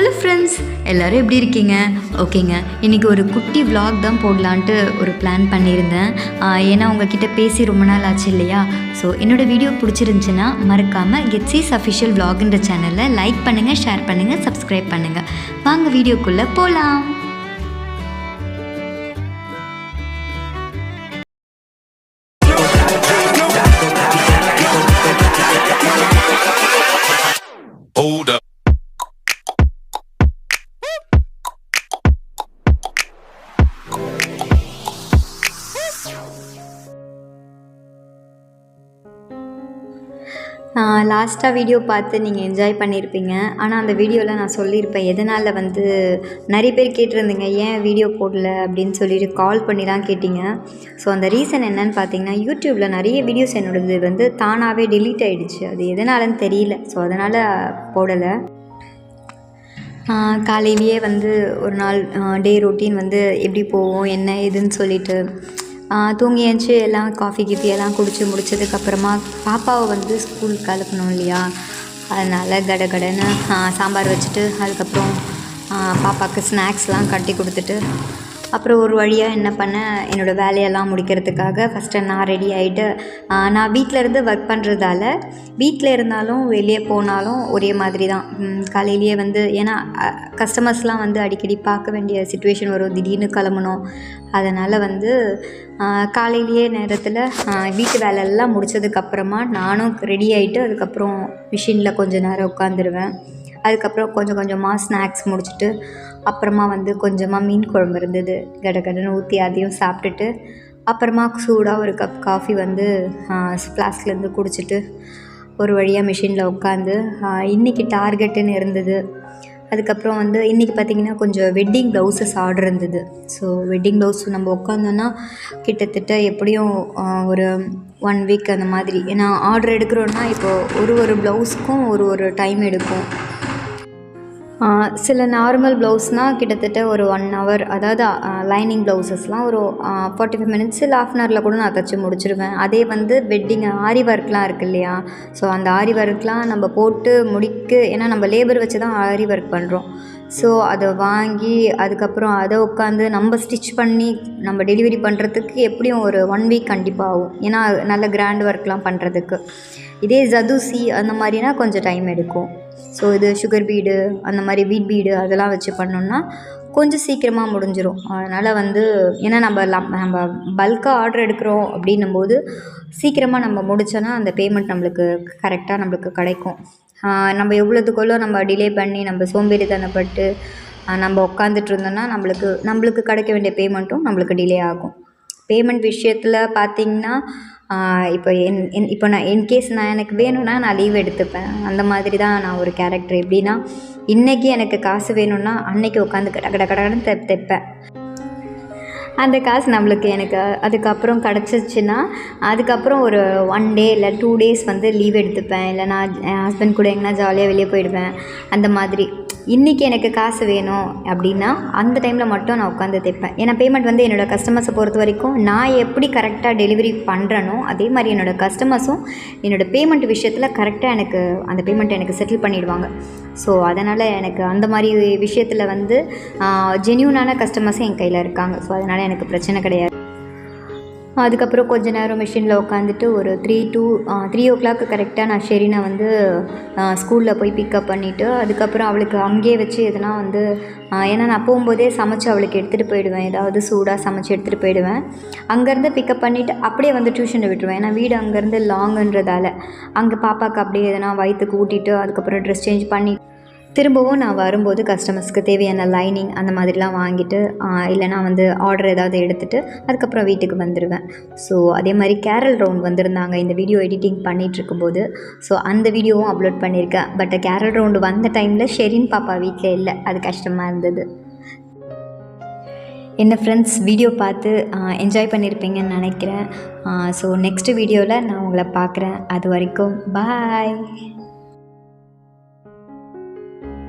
Hello friends எல்லோரும் எப்படி இருக்கீங்க? ஓகேங்க. இன்றைக்கி ஒரு குட்டி விலாக் தான் போடலான்ட்டு ஒரு பிளான் பண்ணியிருந்தேன். ஏன்னா உங்ககிட்ட பேசி ரொம்ப நாள் ஆச்சு இல்லையா? ஸோ என்னோடய வீடியோ பிடிச்சிருந்துச்சுன்னா மறக்காமல் கெட்ஸீஸ் அஃபிஷியல் விலாகுன்ற சேனலில் லைக் பண்ணுங்கள் ஷேர் பண்ணுங்கள் சப்ஸ்கிரைப் பண்ணுங்கள் வாங்க வீடியோக்குள்ளே போகலாம் லாஸ்ட்டாக வீடியோ பார்த்து நீங்கள் என்ஜாய் பண்ணியிருப்பீங்க ஆனால் அந்த வீடியோவில் நான் சொல்லியிருப்பேன் எதனால் வந்து நிறைய பேர் கேட்டிருந்தீங்க? ஏன் வீடியோ போடல? அப்படின்னு சொல்லிட்டு கால் பண்ணிலாம் கேட்டிங்க. ஸோ அந்த ரீசன் என்னன்னு பார்த்தீங்கன்னா யூடியூப்பில் நிறைய வீடியோஸ் என்னோடது வந்து தானாகவே டிலீட் ஆகிடுச்சு அது எதனாலன்னு தெரியல. ஸோ அதனால் போடலை. காலையிலேயே வந்து ஒரு நாள் டே ரொட்டீன் வந்து எப்படி போகும் என்ன ஏதுன்னு சொல்லிட்டு தூங்கியாச்சு எல்லாம் காஃபி கீஃபி எல்லாம் குடித்து முடிச்சதுக்கப்புறமா பாப்பாவை வந்து ஸ்கூலுக்கு அனுப்பணும் இல்லையா? அதனால் கட கடன்னு சாம்பார் வச்சுட்டு அதுக்கப்புறம் பாப்பாவுக்கு ஸ்நாக்ஸ்லாம் கட்டி கொடுத்துட்டு அப்புறம் ஒரு வழியாக என்ன பண்ணேன் என்னோடய வேலையெல்லாம் முடிக்கிறதுக்காக ஃபஸ்ட்டு நான் ரெடி ஆகிட்டு நான் வீட்டில் இருந்து ஒர்க் பண்ணுறதால வீட்டில் இருந்தாலும் வெளியே போனாலும் ஒரே மாதிரி தான். காலையிலேயே வந்து ஏன்னா கஸ்டமர்ஸ்லாம் வந்து அடிக்கடி பார்க்க வேண்டிய சுச்சுவேஷன் வரும். திடீர்னு கிளம்பணும். அதனால் வந்து காலையிலேயே நேரத்தில் வீட்டு வேலையெல்லாம் முடிச்சதுக்கப்புறமா நானும் ரெடி ஆகிட்டு அதுக்கப்புறம் மிஷினில் கொஞ்சம் நேரம் உட்காந்துருவேன் அதுக்கப்புறம் கொஞ்சம் கொஞ்சமாக ஸ்நாக்ஸ் முடிச்சுட்டு அப்புறமா வந்து கொஞ்சமாக மீன் குழம்பு இருந்தது. கடகடன்னு ஊற்றி அதையும் சாப்பிட்டுட்டு அப்புறமா சூடாக ஒரு கப் காஃபி வந்து ஃப்ளாஸ்க்லேருந்து குடிச்சிட்டு ஒரு வழியாக மிஷினில் உட்காந்து இன்றைக்கி டார்கெட்டுன்னு இருந்தது. அதுக்கப்புறம் வந்து இன்றைக்கி பார்த்திங்கன்னா கொஞ்சம் வெட்டிங் ப்ளவுசஸ் ஆர்டர் இருந்தது. ஸோ வெட்டிங் ப்ளவுஸ் நம்ம உட்காந்தோன்னா கிட்டத்தட்ட எப்படியும் ஒரு ஒன் வீக் அந்த மாதிரி. ஏன்னா ஆர்டர் எடுக்கிறோன்னா இப்போது ஒரு ஒரு ப்ளவுஸ்க்கும் ஒரு ஒரு டைம் எடுக்கும். சில நார்மல் ப்ளவுஸ்னால் கிட்டத்தட்ட ஒரு ஒன் ஹவர் அதாவது லைனிங் ப்ளவுஸஸ்லாம் ஒரு ஃபார்ட்டி ஃபைவ் மினிட்ஸ் இல்லை ஆஃப் அன் ஹவரில் கூட நான் தைச்சி முடிச்சிருவேன். அதே வந்து வெட்டிங் ஆரி ஒர்க்லாம் இருக்கு இல்லையா? ஸோ அந்த ஆரி ஒர்க்லாம் நம்ம போட்டு முடிக்க ஏன்னா நம்ம லேபர் வச்சு தான் ஆரி ஒர்க் பண்ணுறோம் ஸோ அதை வாங்கி அதுக்கப்புறம் அதை உட்காந்து நம்ம ஸ்டிச் பண்ணி நம்ம டெலிவரி பண்ணுறதுக்கு எப்படியும் ஒரு ஒன் வீக் கண்டிப்பாக ஆகும். ஏன்னா நல்ல கிராண்ட் ஒர்க்லாம் பண்ணுறதுக்கு இதே ஜதுசி அந்த மாதிரினா கொஞ்சம் டைம் எடுக்கும். ஸோ இது சுகர் பீடு அந்த மாதிரி வீட் பீடு அதெல்லாம் வச்சு பண்ணோம்னா கொஞ்சம் சீக்கிரமாக முடிஞ்சிடும் அதனால் வந்து ஏன்னா நம்ம நம்ம பல்காக ஆர்டர் எடுக்கிறோம் அப்படின்னும் போது சீக்கிரமாக நம்ம முடிச்சோன்னா அந்த பேமெண்ட் நம்மளுக்கு கரெக்டாக நம்மளுக்கு கிடைக்கும். நம்ம எவ்வளோத்துக்குள்ளோ நம்ம டிலே பண்ணி நம்ம சோம்பேறித்தனப்பட்டு நம்ம உட்காந்துட்டு இருந்தோம்னா நம்மளுக்கு நம்மளுக்கு கிடைக்க வேண்டிய பேமெண்ட்டும் நம்மளுக்கு டிலே ஆகும். பேமெண்ட் விஷயத்தில் பார்த்தீங்கன்னா இப்போ என் என் இப்போ நான் இன்கேஸ் நான் எனக்கு வேணும்னா நான் லீவ் எடுத்துப்பேன். அந்த மாதிரி தான் நான் ஒரு கேரக்டர் எப்படின்னா இன்றைக்கி எனக்கு காசு வேணும்னா அன்னைக்கு உட்காந்து கட கட கடன்னு தெ தைப்பேன். அந்த காசு நம்மளுக்கு எனக்கு அதுக்கப்புறம் கிடச்சிச்சின்னா அதுக்கப்புறம் ஒரு ஒன் டே இல்லை டூ டேஸ் வந்து லீவ் எடுத்துப்பேன். இல்லை நான் என் ஹஸ்பண்ட் கூட எங்கன்னா ஜாலியாக வெளியே போயிடுவேன். அந்த மாதிரி. இன்றைக்கி எனக்கு காசு வேணும் அப்படின்னா அந்த டைமில் மட்டும் நான் உட்காந்து தைப்பேன். ஏன்னா பேமெண்ட் வந்து என்னோடய கஸ்டமர்ஸை பொறுத்த வரைக்கும் நான் எப்படி கரெக்டாக டெலிவரி பண்ணுறனோ அதே மாதிரி என்னோடய கஸ்டமர்ஸும் என்னோடய பேமெண்ட் விஷயத்தில் கரெக்டாக எனக்கு அந்த பேமெண்ட் எனக்கு செட்டில் பண்ணிவிடுவாங்க ஸோ அதனால் எனக்கு அந்த மாதிரி விஷயத்தில் வந்து ஜென்யூனான கஸ்டமர்ஸும் என் கையில் இருக்காங்க. ஸோ அதனால் எனக்கு பிரச்சனை கிடையாது. அதுக்கப்புறம் கொஞ்ச நேரம் மிஷினில் உட்காந்துட்டு ஒரு three two three o'clock கரெக்டாக நான் ஷெரினை வந்து ஸ்கூலில் போய் பிக்கப் பண்ணிவிட்டு அதுக்கப்புறம் அவளுக்கு அங்கேயே வச்சு எதுனா வந்து ஏன்னா நான் போகும்போதே சமைச்சு அவளுக்கு எடுத்துகிட்டு போயிடுவேன். ஏதாவது சூடாக சமைச்சு எடுத்துகிட்டு போயிடுவேன். அங்கேருந்து பிக்கப் பண்ணிவிட்டு அப்படியே வந்து டியூஷனில் விட்டுருவேன். ஏன்னா வீடு அங்கேருந்து லாங்குன்றதால அங்கே பாப்பாவுக்கு அப்படியே எதனா வயிற்றுக்கு ஊட்டிட்டு அதுக்கப்புறம் ட்ரெஸ் சேஞ்ச் பண்ணி திரும்பவும் நான் வரும்போது கஸ்டமர்ஸ்க்கு தேவையான லைனிங் அந்த மாதிரிலாம் வாங்கிட்டு இல்லைனா வந்து ஆர்டர் ஏதாவது எடுத்துகிட்டு அதுக்கப்புறம் வீட்டுக்கு வந்துடுவேன் ஸோ அதே மாதிரி கேரல் ரவுண்ட் வந்திருந்தாங்க. இந்த வீடியோ எடிட்டிங் பண்ணிகிட்ருக்கும்போது ஸோ அந்த வீடியோவும் அப்லோட் பண்ணியிருக்கேன் பட் கேரல் ரவுண்டு வந்த டைமில் ஷெரின் பாப்பா வீட்டில் இல்லை. அது கஷ்டமாக இருந்தது. என்ன ஃப்ரெண்ட்ஸ் வீடியோ பார்த்து என்ஜாய் பண்ணியிருப்பீங்கன்னு நினைக்கிறேன். ஸோ நெக்ஸ்ட் வீடியோவில் நான் உங்களை பார்க்குறேன். அது வரைக்கும் பாய்